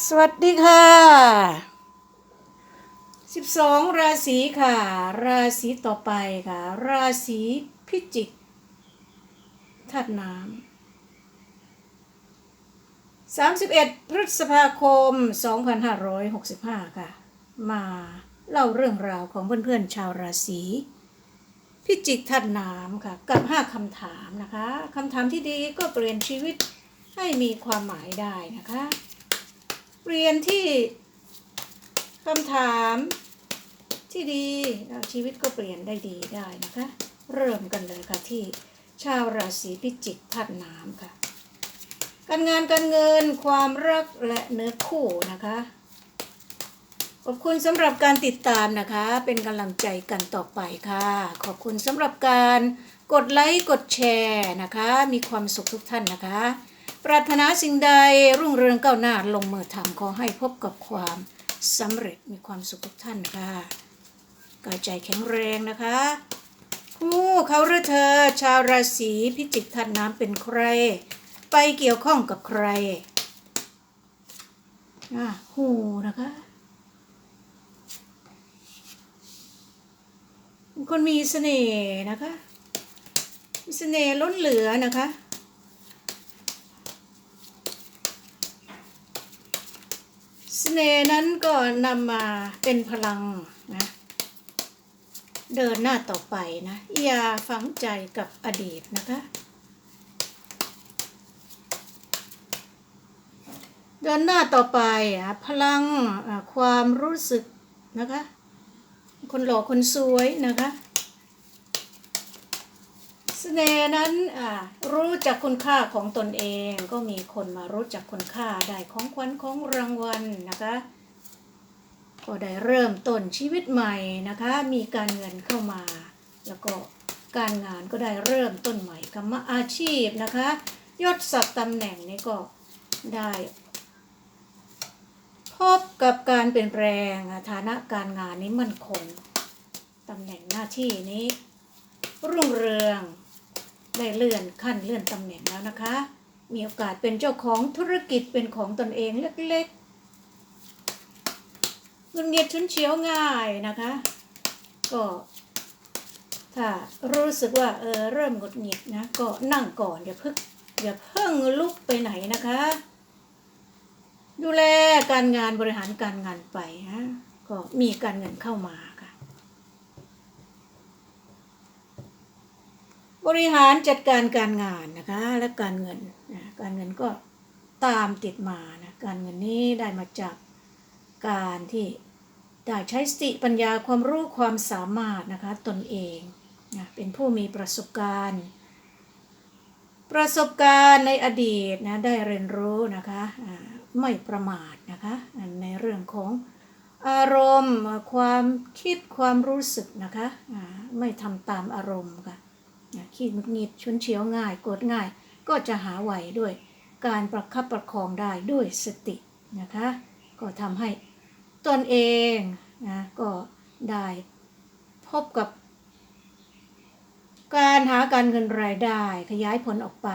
สวัสดีค่ะ 12 ราศีค่ะ ราศีต่อไปค่ะ ราศีพิจิกธาตุน้ำ31 พฤษภาคม 2565 ค่ะ มาเล่าเรื่องราวของเพื่อนๆชาวราศีพิจิกธาตุน้ำค่ะ กับ 5คำถามนะคะคำถามที่ดีก็เปลี่ยนชีวิตให้มีความหมายได้นะคะ เรียนที่คำถามที่ดีชีวิตก็เปลี่ยนได้ดีได้นะคะ เริ่มกันเลยค่ะที่ชาวราศีพิจิกธาตุน้ำค่ะ การงานการเงินความรักและเนื้อคู่นะคะ ขอบคุณสำหรับการติดตามนะคะ เป็นกำลังใจกันต่อไปค่ะ ขอบคุณสำหรับการกดไลค์กดแชร์นะคะ มีความสุขทุกท่านนะคะ ปรารถนาสิ่งใดรุ่งเรืองก้าวหน้าลงมือทำขอให้พบกับความสำเร็จมีความสุขทุกท่านค่ะกายใจแข็งแรงนะคะผู้เขาหรือเธอ ชาวราศีพิจิกธาตุน้ำเป็นใคร ไปเกี่ยวข้องกับใครอะหูนะคะคนมีเสน่ห์นะคะมีเสน่ห์ล้นเหลือนะคะ สน่ห์นั้นก็นำมาเป็นพลังนะ เดินหน้าต่อไปนะอย่าฝังใจกับอดีตนะคะ เดินหน้าต่อไปอะพลังความรู้สึกนะคะ คนหล่อคนสวยนะคะ สน่ห์นั้นรู้จักคุณค่าของตนเองก็มีคนมารู้จักคุณค่าได้ของขวัญของรางวัลนะคะก็ได้เริ่มต้นชีวิตใหม่นะคะ มีการเงินเข้ามา แล้วก็การงานก็ได้เริ่มต้นใหม่กรรมอาชีพนะคะยศศักดิ์ตำแหน่งนี้ก็ได้ พบกับการเปลี่ยนแปลงฐานะการงานนี้มั่นคงตำแหน่งหน้าที่นี้รุ่งเรือง ได้เลื่อนขั้นเลื่อนตำแหน่งแล้วนะคะ มีโอกาสเป็นเจ้าของธุรกิจเป็นของตนเองเล็กๆเงินเงียดชุนเฉียวง่ายนะคะ ก็ถ้ารู้สึกว่าเออเริ่มหงุดหงิดนะ ก็นั่งก่อนอย่าเพิ่งอย่าเพิ่งลุกไปไหนนะคะ ดูแลการงานบริหารการงานไปฮะก็มีการเงินเข้ามาค่ะ บริหารจัดการการงานนะคะ และการเงินนะการเงินก็ตามติดมานะการเงินนี้ได้มาจากการที่ได้ใช้สติปัญญาความรู้ความสามารถนะคะตนเองนะเป็นผู้มีประสบการณ์ ประสบการณ์ในอดีตนะได้เรียนรู้นะคะไม่ประมาทนะคะในเรื่องของอารมณ์ความคิดความรู้สึกนะคะไม่ทำตามอารมณ์ค่ะ ขี้หงุดหงิดชุนเฉียวง่ายโกรธง่าย ก็จะหาไหวด้วยการประคับประคองได้ด้วยสตินะคะ ก็ทำให้ตนเองนะก็ได้พบกับ การหาการเงินรายได้ ขยายผลออกไป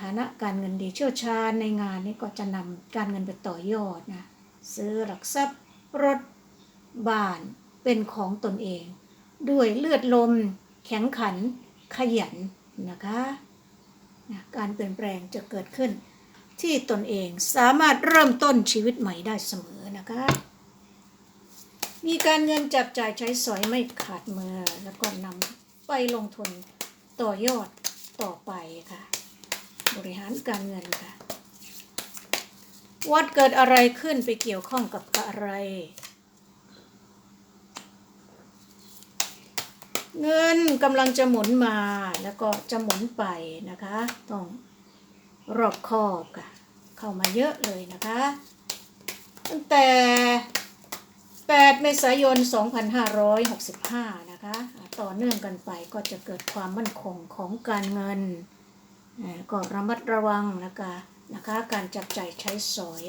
ฐานะการเงินดีเชี่ยวชาญในงานนี้ก็จะนำการเงินไปต่อยอดนะซื้อหลักทรัพย์รถบ้านเป็นของตนเอง ด้วยเลือดลม แข็งขัน ขยันนะคะนะการเปลี่ยนแปลงจะเกิดขึ้น ที่ตนเองสามารถเริ่มต้นชีวิตใหม่ได้เสมอนะคะ มีการเงินจับจ่ายใช้สอยไม่ขาดมือแล้วก็นำไปลงทุนต่อยอดต่อไปค่ะ บริหารการเงินค่ะ วัดเกิดอะไรขึ้นไปเกี่ยวข้องกับอะไร เงินกำลังจะหมุนมาแล้วก็จะหมุนไปนะคะ ต้องรอบคอบค่ะเข้ามาเยอะเลยนะคะ ตั้งแต่ 8 เมษายน 2565 นะคะ ต่อเนื่องกันไปก็จะเกิดความมั่นคงของการเงิน ก็ระมัดระวังนะคะนะคะ การจับใจ่ายใช้สอย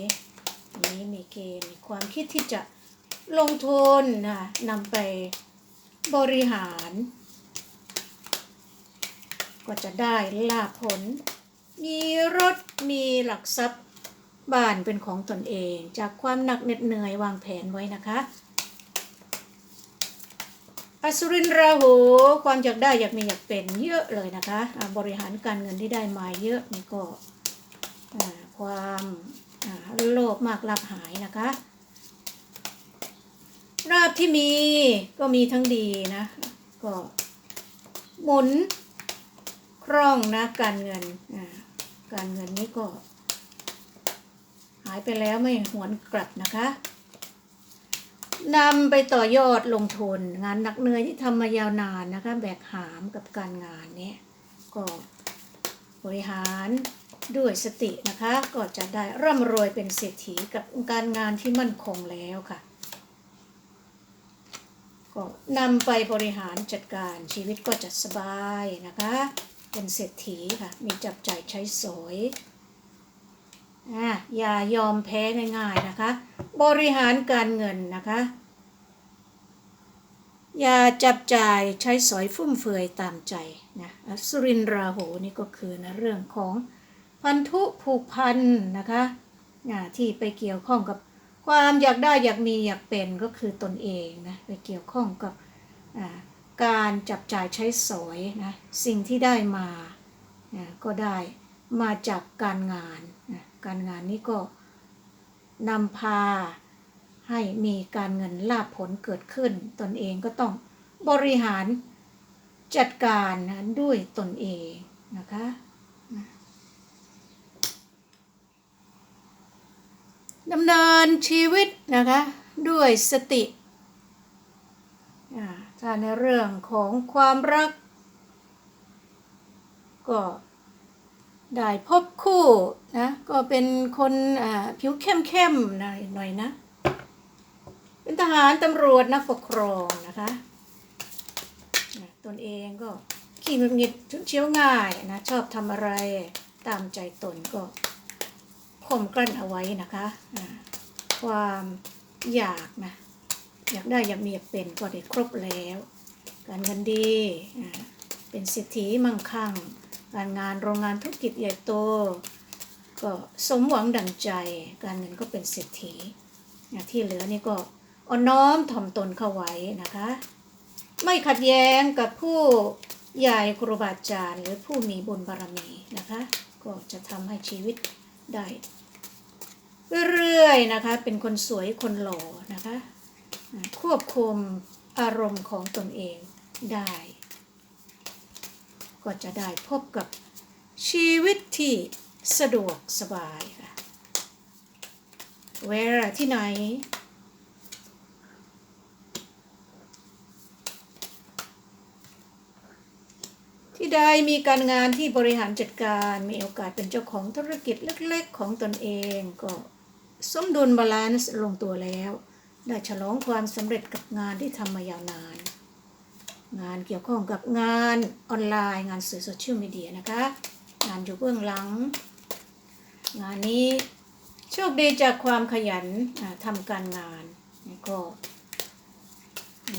นี้มีเกณฑ์มีความคิดที่จะลงทุนนะนำไป บริหาร ก็จะได้ลาผล มีรถมีหลักทรัพย์บ้านเป็นของตนเอง จากความหนักเหน็ดเหนื่อยวางแผนไว้นะคะ อสุรินทราหูความอยากได้อยากมีอยากเป็นเยอะเลยนะคะบริหารการเงินที่ได้มาเยอะนี่ก็ความโลภมากลาภหายนะคะาบที่มีก็มีทั้งดีนะ ก็หมุนคล่องนะการเงินการเงินนี้ก็ หายไปแล้วไม่หวนกลับนะคะนำไปต่อยอดลงทุน งานหนักเหนื่อยที่ทำมายาวนานนะคะ แบกหามกับการงานเนี้ยก็บริหารด้วยสตินะคะ ก็จะได้ร่ำรวยเป็นเศรษฐีกับการงานที่มั่นคงแล้วค่ะ ก็นำไปบริหารจัดการชีวิตก็จะสบายนะคะ เป็นเศรษฐีค่ะ มีจับจ่ายใช้สอยอะอย่ายอมแพ้ง่ายๆนะคะ บริหารการเงินนะคะ อย่าจับจ่ายใช้สอยฟุ่มเฟือยตามใจนะอะสุรินราหูนี่ก็คือนะเรื่องของพันธุผูกพันนะคะที่ไปเกี่ยวข้องกับ ความอยากได้อยากมีอยากเป็นก็คือตนเองนะไปเกี่ยวข้องกับการจับจ่ายใช้สอยนะสิ่งที่ได้มาอะก็ได้มาจากการงานนะการงานนี้ก็นำพาให้มีการเงินลาภผลเกิดขึ้น ตนเองก็ต้องบริหารจัดการนะด้วยตนเองนะคะ ดำเนินชีวิตนะคะด้วยสติอ่าถ้าในเรื่องของความรัก ก็ได้พบคู่นะก็เป็นคนผิวเข้มๆหน่อยหน่อยนะ เป็นทหารตำรวจนักปกครองนะคะตนเองก็ขี้หงุดหงิดชุนเชียวง่ายนะชอบทำอะไรตามใจตนก็ ข่มกลั้นเอาไว้นะคะความอยากนะอยากได้อยากมีอยากเป็นก็ได้ครบแล้ว การเงินดีเป็นเศรษฐีมั่งคั่ง การงานโรงงานธุรกิจใหญ่โต ก็สมหวังดังใจ การเงินก็เป็นเศรษฐีที่เหลือนี่ก็อ่อนน้อมถ่อมตนเข้าไว้นะคะ ไม่ขัดแย้งกับผู้ใหญ่ครูบาอาจารย์หรือผู้มีบุญบารมีนะคะ ก็จะทำให้ชีวิตได้ เรื่อยๆนะคะ เป็นคนสวยคนหล่อนะคะ ควบคุมอารมณ์ของตนเองได้ ก็จะได้พบกับชีวิตที่สะดวกสบายค่ะ where ที่ไหน ที่ใดมีการงานที่บริหารจัดการ มีโอกาสเป็นเจ้าของธุรกิจเล็กๆของตนเองก็ สมดุลบาลานซ์ลงตัวแล้ว ได้ฉลองความสำเร็จกับงานที่ทำมายาวนาน งานเกี่ยวข้องกับงานออนไลน์ งานสื่อโซเชียลมีเดียนะคะ งานอยู่เบื้องหลัง งานนี้โชคดีจากความขยันทำการงานก็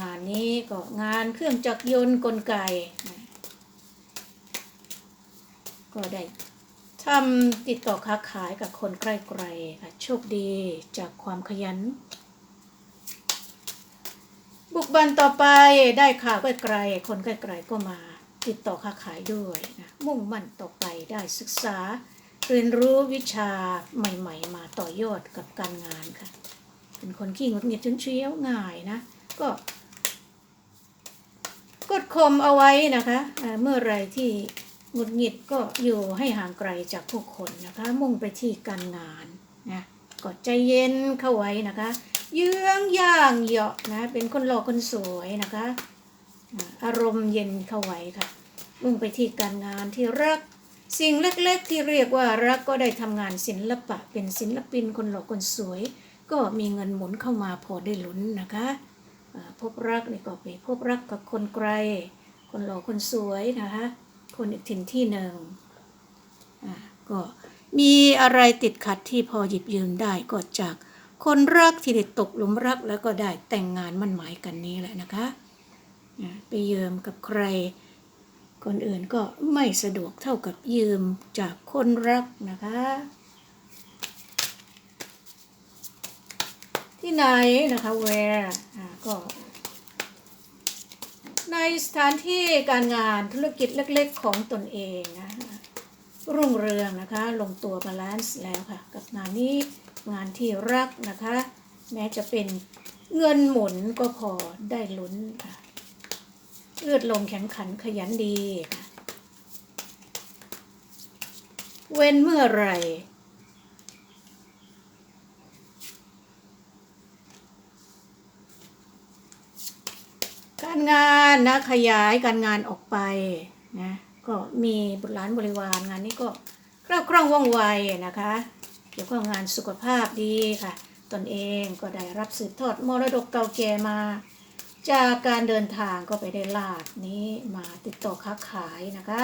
งานนี้ก็งานเครื่องจักรยนต์กลไก ก็ได้ ทำติดต่อค้าขายกับคนใกล้ๆค่ะโชคดีจากความขยัน บุกบันต่อไปได้ข่าวใกล้ๆคนใกล้ๆก็มา ติดต่อค้าขายด้วยนะมุ่งมั่นต่อไปได้ศึกษา เรียนรู้วิชาใหม่ ๆ มาต่อยอดกับการงานค่ะ เป็นคนขี้งดหงิดฉุนเฉียวง่ายนะ ก็กดข่มเอาไว้นะคะ เมื่อไรที่ หงุดหงิดก็อยู่ให้ห่างไกลจากผู้คนนะคะ มุ่งไปที่การงานนะกดใจเย็นเข้าไว้นะคะ เยื้องย่างเหยาะนะเป็นคนหล่อคนสวยนะคะ อารมณ์เย็นเข้าไว้ค่ะ มุ่งไปที่การงานที่รักสิ่งเล็กๆ ที่เรียกว่ารักก็ได้ทำงานศิลปะ เป็นศิลปินคนหล่อคนสวย ก็มีเงินหมุนเข้ามาพอได้ลุ้นนะคะพบรักนี่ก็ไปพบรักกับคนไกล คนหล่อคนสวยนะคะ คนอีกถิ่นที่หนึ่งก็มีอะไรติดขัดที่พอหยิบยืมได้ก็จากคนรักที่ได้ตกหลุมรักแล้วก็ได้แต่งงานมั่นหมายกันนี้แหละนะคะไปยืมกับใคร คนอื่นก็ไม่สะดวกเท่ากับยืมจากคนรักนะคะ ที่ไหนนะคะ where ก็ ในสถานที่การงานธุรกิจเล็กๆของตนเองนะคะรุ่งเรืองนะคะ ลงตัวบาลานซ์แล้วค่ะ กับงานนี้งานที่รักนะคะ แม้จะเป็นเงินหมุนก็พอได้ลุ้นค่ะเลือดลมแข็งขันขยันดีค่ะเว้นเมื่อไหร การงานนะขยายการงานออกไปนะก็มีบุตรหลานบริวารงานนี้ก็คล่องคล่องว่องไวนะคะ เกี่ยวกับงานสุขภาพดีค่ะ ตนเองก็ได้รับสืบทอดมรดกเก่าแก่มา จากการเดินทางก็ไปได้ลาดนี้มาติดต่อค้าขายนะคะ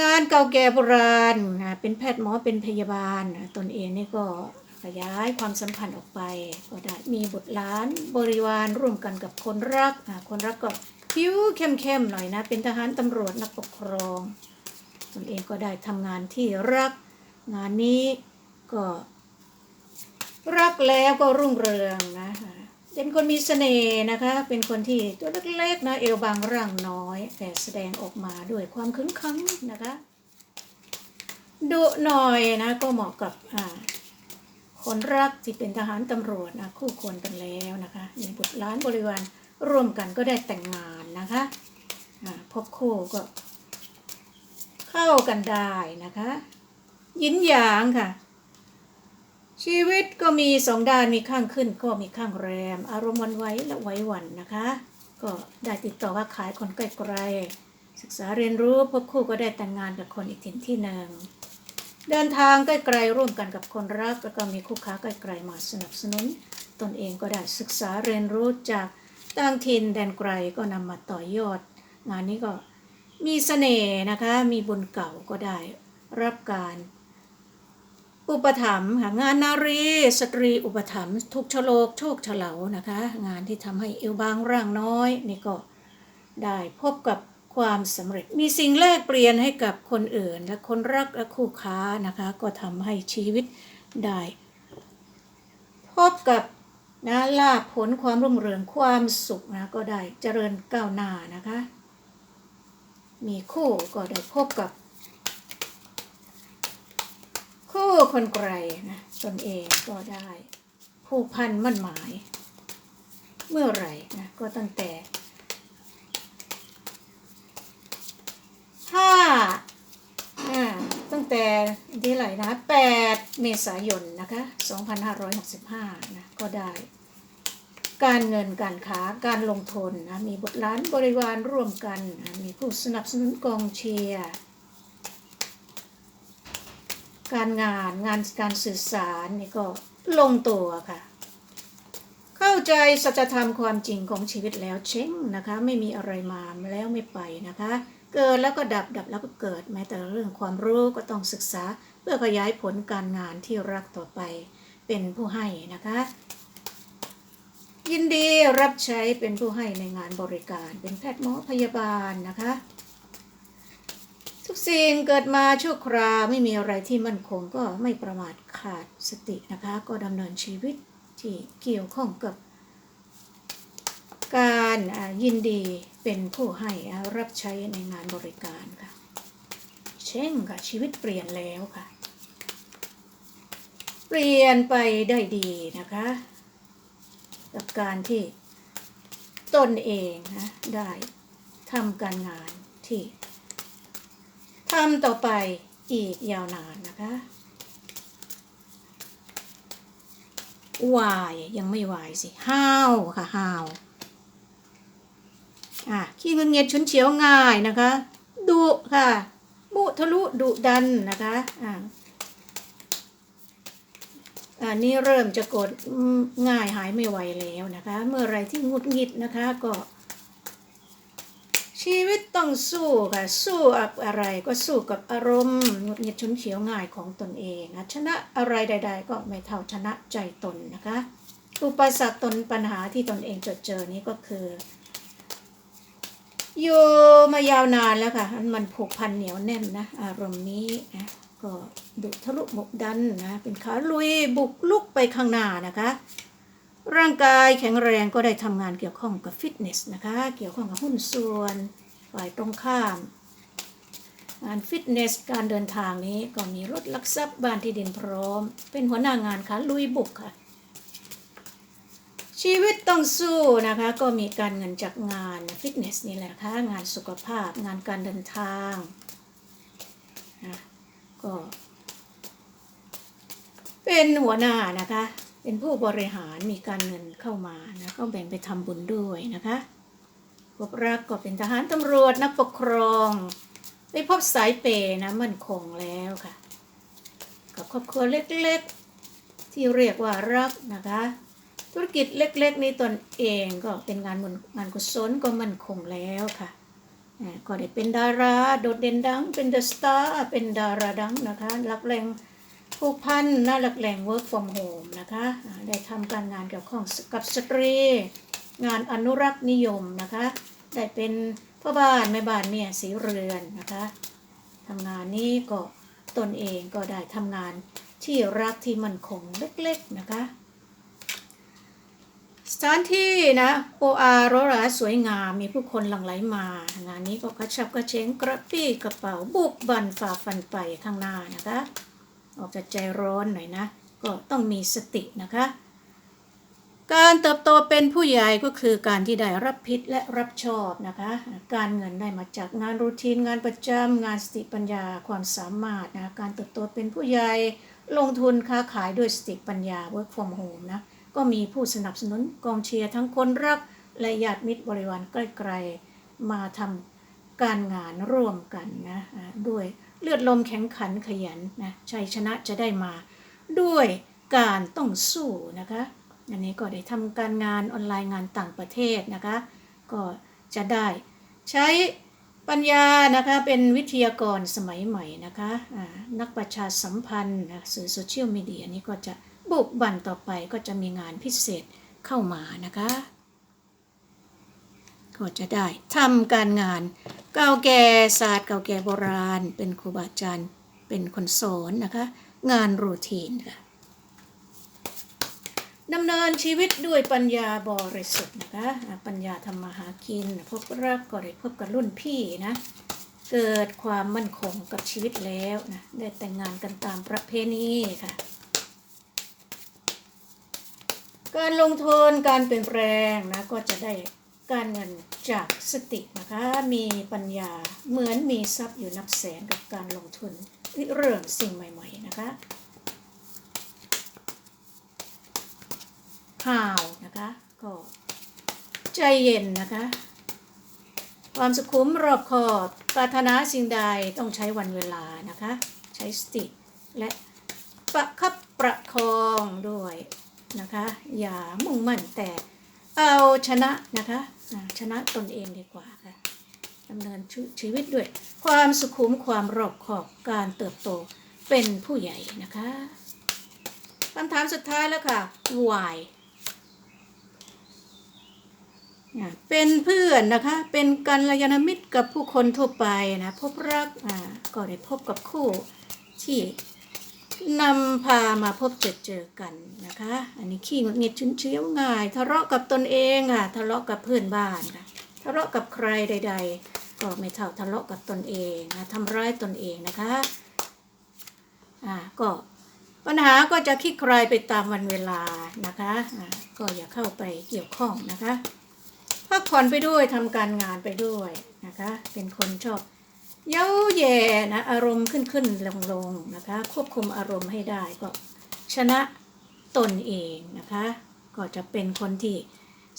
งานเก่าแก่โบราณนะเป็นแพทย์หมอเป็นพยาบาลตนเองนี่ก็ ขยายความสัมพันธ์ออกไป ก็ได้มีบุตรหลานบริวารร่วมกันกับคนรักคนรักก็ผิวเข้มๆหน่อยนะ เป็นทหารตำรวจนักปกครองตนเองก็ได้ทำงานที่รัก งานนี้ก็ รักแล้วก็รุ่งเรืองนะเป็นคนมีเสน่ห์นะคะ เป็นคนที่ตัวเล็กๆนะ เอวบางร่างน้อย แต่แสดงออกมาด้วยความขึงขังนะคะดุหน่อยนะ ก็เหมาะกับอ่า คนรักที่เป็นทหารตำรวจนะคู่ควรกันแล้วนะคะมีบุตรล้านบริวารร่วมกันก็ได้แต่งงานนะคะพบคู่ก็ เข้ากันได้นะคะ ยินหยางค่ะ ชีวิตก็มีสองด้านมีข้างขึ้น ก็มีข้างแรม อารมณ์วันไหวและไวหวั่นนะคะ ก็ได้ติดต่อว่าขายคนใกล้ๆศึกษาเรียนรู้พบคู่ก็ได้แต่งงานกับคนอีกถิ่นที่หนึ่ง เดินทางใกล้ๆร่วมกันกับคนรัก แล้วก็มีคู่ค้าใกล้ๆมาสนับสนุน ตนเองก็ได้ศึกษาเรียนรู้จากต่างถิ่นแดนไกลก็นำมาต่อยอด งานนี้ก็มีเสน่ห์นะคะ มีบุญเก่าก็ได้รับการอุปถัมภ์ค่ะงานนารีสตรีอุปถัมภ์ทุกชโลกโชคเฉลานะคะ งานที่ทำให้เอวบางร่างน้อย นี่ก็ได้พบกับ ความสำเร็จ มีสิ่งแลกเปลี่ยนให้กับคนอื่น และคนรักและคู่ค้านะคะ ก็ทำให้ชีวิตได้ พบกับนะลาภผลความรุ่งเรืองความสุขนะก็ได้เจริญก้าวหน้านะคะ มีคู่ก็ได้พบกับ คู่คนไกลนะตนเองก็ได้ ผูกพันมั่นหมาย เมื่อไหร่นะก็ตั้งแต่ ห้าอ่าตั้งแต่ที่ไหนนะแปดเมษายนนะคะ2565นะก็ได้ การเงินการค้าการลงทุนนะมีบทล้านบริวารร่วมกันนะมีผู้สนับสนุนกองเชียร์การงานงานการสื่อสารนี่ก็ลงตัวค่ะ เข้าใจสัจธรรมความจริงของชีวิตแล้วเช่งนะคะ ไม่มีอะไรมาแล้วไม่ไปนะคะ เกิดแล้วก็ดับดับแล้วก็เกิด แม้แต่เรื่องความรู้ก็ต้องศึกษา เพื่อขยายผลการงานที่รักต่อไป เป็นผู้ให้นะคะ ยินดีรับใช้เป็นผู้ให้ในงานบริการ เป็นแพทย์หมอพยาบาลนะคะ ทุกสิ่งเกิดมาชั่วคราวไม่มีอะไรที่มั่นคงก็ไม่ประมาทขาดสตินะคะ ก็ดำเนินชีวิตที่เกี่ยวข้องกับ การยินดีเป็นผู้ให้รับใช้ในงานบริการค่ะ เช่นค่ะชีวิตเปลี่ยนแล้วค่ะ เปลี่ยนไปได้ดีนะคะ กับการที่ตนเองนะได้ทำการงานที่ทำต่อไปอีกยาวนานนะคะวายยังไม่วายสิห้าวค่ะห้าว อะขี้เงนเงียดชุนเฉียวง่ายนะคะดุค่ะ มุทะลุดุดันนะคะอ่าอันนี้เริ่มจะกดอืมง่ายหายไม่ไหวแล้วนะคะ เมื่อไรที่งุดหงิดนะคะก็ ชีวิตต้องสู้ค่ะ สู้กับอะไรก็สู้กับอารมณ์งุดหงิดชุนเฉียวง่ายของตนเองนะชนะอะไรใด ๆ ก็ไม่เท่าชนะใจตนนะคะ อุปสรรคตนปัญหาที่ตนเองจดเจอนี้ก็คือ อยู่มายาวนานแล้วค่ะ มันผูกพันเหนียวแน่นนะ อารมณ์นี้นะก็ดุทะลุหมกดันนะ เป็นขาลุยบุกลุกไปข้างหน้านะคะ ร่างกายแข็งแรงก็ได้ทำงานเกี่ยวข้องกับฟิตเนสนะคะ เกี่ยวข้องกับหุ้นส่วนฝ่ายตรงข้าม งานฟิตเนสการเดินทางนี้ก็มีรถลักทรัพย์บ้านที่ดินพร้อม เป็นหัวหน้างานขาลุยบุกค่ะ ชีวิตต้องสู้นะคะ ก็มีการเงินจากงานฟิตเนสนี่แหละค่ะงานสุขภาพงานการเดินทางนะก็เป็นหัวหน้านะคะ เป็นผู้บริหารมีการเงินเข้ามานะก็แบ่งไปทำบุญด้วยนะคะพบรักก็เป็นทหารตำรวจนักปกครองได้พบสายเปย์นะมั่นคงแล้วค่ะ กับครอบครัวเล็กๆ ที่เรียกว่ารักนะคะ ธุรกิจเล็กๆนี้ตนเองก็เป็นงานบุญงานกุศลก็มั่นคงแล้วค่ะก็ได้เป็นดาราโดดเด่นดัง เป็นเดอะสตาร์เป็นดาราดังนะคะหลักแหล่งผูกพันน่าหลักแหล่ง work from home นะคะได้ทำการงานเกี่ยวข้องกับสตรี งานอนุรักษ์นิยมนะคะ ได้เป็นพ่อบ้านแม่บ้านเนี่ยสีเรือนนะคะทำงานนี้ก็ตนเองก็ได้ทำงานที่รักที่มั่นคงเล็กๆนะคะ สถานที่นะโออาโรราสวยงาม มีผู้คนหลั่งไหลมา งานนี้ก็กระชับกระเฉงกระปี้กระเป๋าบุกบันฝ่าฟันไปข้างหน้านะคะ ออกจากใจร้อนหน่อยนะ ก็ต้องมีสตินะคะ การเติบโตเป็นผู้ใหญ่ก็คือการที่ได้รับผิดและรับชอบนะคะ การเงินได้มาจากงานรูทีนงานประจำงานสติปัญญาความสามารถนะการเติบโตเป็นผู้ใหญ่ลงทุนค้าขายด้วยสติปัญญา work from home นะ ก็มีผู้สนับสนุนกองเชียร์ทั้งคนรักและญาติมิตรบริวารใกล้ๆมาทำการงานร่วมกันนะด้วยเลือดลมแข็งขันขยันนะชัยชนะจะได้มา ด้วยการต้องสู้นะคะอันนี้ก็ได้ทำการงานออนไลน์งานต่างประเทศนะคะ ก็จะได้ใช้ปัญญานะคะเป็นวิทยากรสมัยใหม่นะคะนักประชาสัมพันธ์สื่อโซเชียลมีเดียนี่ก็จะ บุกบันต่อไปก็จะมีงานพิเศษเข้ามานะคะ ก็จะได้ทำการงาน เก่าแก่ศาสตร์เก่าแก่โบราณ เป็นครูบาอาจารย์เป็นคนสอนนะคะ งานรูทีนค่ะดำเนินชีวิตด้วยปัญญาบริสุทธิ์นะคะ ปัญญาทำมาหากิน พบรักก็ได้พบกับรุ่นพี่นะ เกิดความมั่นคงกับชีวิตแล้วนะ ได้แต่งงานกันตามประเพณีค่ะ การลงทุนการเปลี่ยนแปลงนะก็จะได้การเงินจากสตินะคะ มีปัญญาเหมือนมีทรัพย์อยู่นับแสนกับการลงทุนเรื่องสิ่งใหม่ ๆ นะคะห่าวนะคะ ก็ใจเย็นนะคะ ความสุขุมรอบคอบปรารถนาสิ่งใดต้องใช้วันเวลานะคะ ใช้สติ และประคับประคองด้วย นะคะ อย่ามุ่งมั่นแต่เอาชนะนะคะชนะตนเองดีกว่าค่ะดำเนินชีวิตด้วย ความสุขุมความรอบขอบการเติบโตเป็นผู้ใหญ่นะคะคำถามสุดท้ายแล้วค่ะ why เป็นเพื่อนนะคะ เป็นกัลยาณมิตรกับผู้คนทั่วไปนะ พบรักอ่าก็ได้พบกับคู่ที่ นำพามาพบเจอเจอกันนะคะ อันนี้ขี้งดหงิดชุนเชียวง่าย ทะเลาะกับตนเองค่ะ ทะเลาะกับเพื่อนบ้านค่ะ ทะเลาะกับใครใด ๆ ก็ไม่เท่าทะเลาะกับตนเองนะทำร้ายตนเองนะคะ อ่า ก็ปัญหาก็จะคลี่คลายไปตามวันเวลานะคะ อ่า ก็อย่าเข้าไปเกี่ยวข้องนะคะ พักผ่อนไปด้วยทำการงานไปด้วยนะคะ เป็นคนชอบ เย้าแย่นะอารมณ์ขึ้นขึ้นลงลงนะคะ ควบคุมอารมณ์ให้ได้ก็ชนะตนเองนะคะ ก็จะเป็นคนที่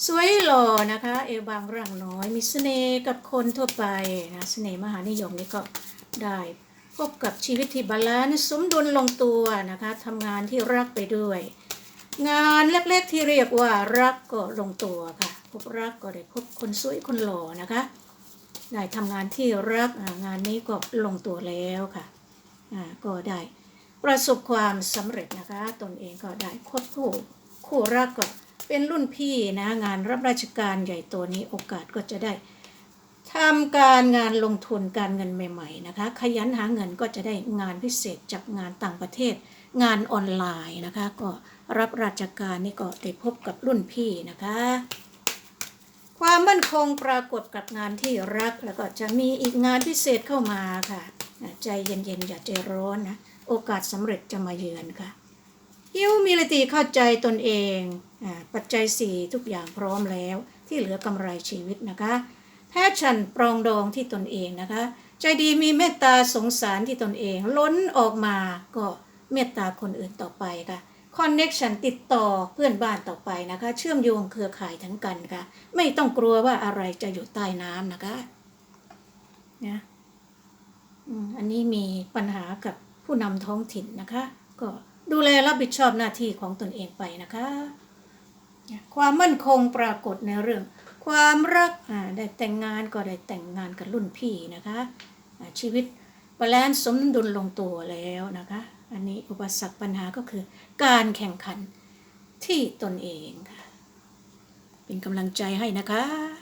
สวยหล่อนะคะ เอวบางร่างน้อย มีเสน่ห์กับคนทั่วไปนะเสน่ห์มหานิยมนี่ก็ได้พบกับชีวิตที่บาลานซ์สมดุลลงตัวนะคะทำงานที่รักไปด้วย งานเล็กๆที่เรียกว่ารักก็ลงตัวค่ะพบรักก็ได้พบคนสวยคนหล่อนะคะ ได้ทำงานที่รักงานนี้ก็ลงตัวแล้วค่ะก็ได้ประสบความสำเร็จนะคะ ตนเองก็ได้คบคู่คู่รักก็เป็นรุ่นพี่นะงานรับราชการใหญ่โตนี้โอกาสก็จะได้ทำการงานลงทุนการเงินใหม่ ๆ นะคะ ขยันหาเงินก็จะได้งานพิเศษจากงานต่างประเทศ งานออนไลน์นะคะ ก็รับราชการนี่ก็ได้พบกับรุ่นพี่นะคะ ความมั่นคงปรากฏกับงานที่รักแล้วก็จะมีอีกงานพิเศษเข้ามาค่ะ ใจเย็นๆอย่าใจร้อนนะ โอกาสสำเร็จจะมาเยือนค่ะฮิวมิลติเข้าใจตนเองอปัจจัยสี่ทุกอย่างพร้อมแล้ว ที่เหลือกำไรชีวิตนะคะแพชชั่นปรองดองที่ตนเองนะคะ ใจดีมีเมตตาสงสารที่ตนเอง ล้นออกมาก็เมตตาคนอื่นต่อไปค่ะ คอนเน็ชันติดต่อเพื่อนบ้านต่อไปนะคะ เชื่อมโยงเครือข่ายทั้งกันค่ะ ไม่ต้องกลัวว่าอะไรจะอยู่ใต้น้ำนะคะนะอันนี้มีปัญหากับผู้นำท้องถิ่นนะคะ ก็ดูแลรับผิดชอบหน้าที่ของตนเองไปนะคะ ความมั่นคงปรากฏในเรื่อง ความรักอ่าได้แต่งงานก็ได้แต่งงานกับรุ่นพี่นะคะ ชีวิตบาลานซ์สมดุลลงตัวแล้วนะคะ อันนี้อุปสรรคปัญหาก็คือการแข่งขันที่ตนเองค่ะ เป็นกำลังใจให้นะคะ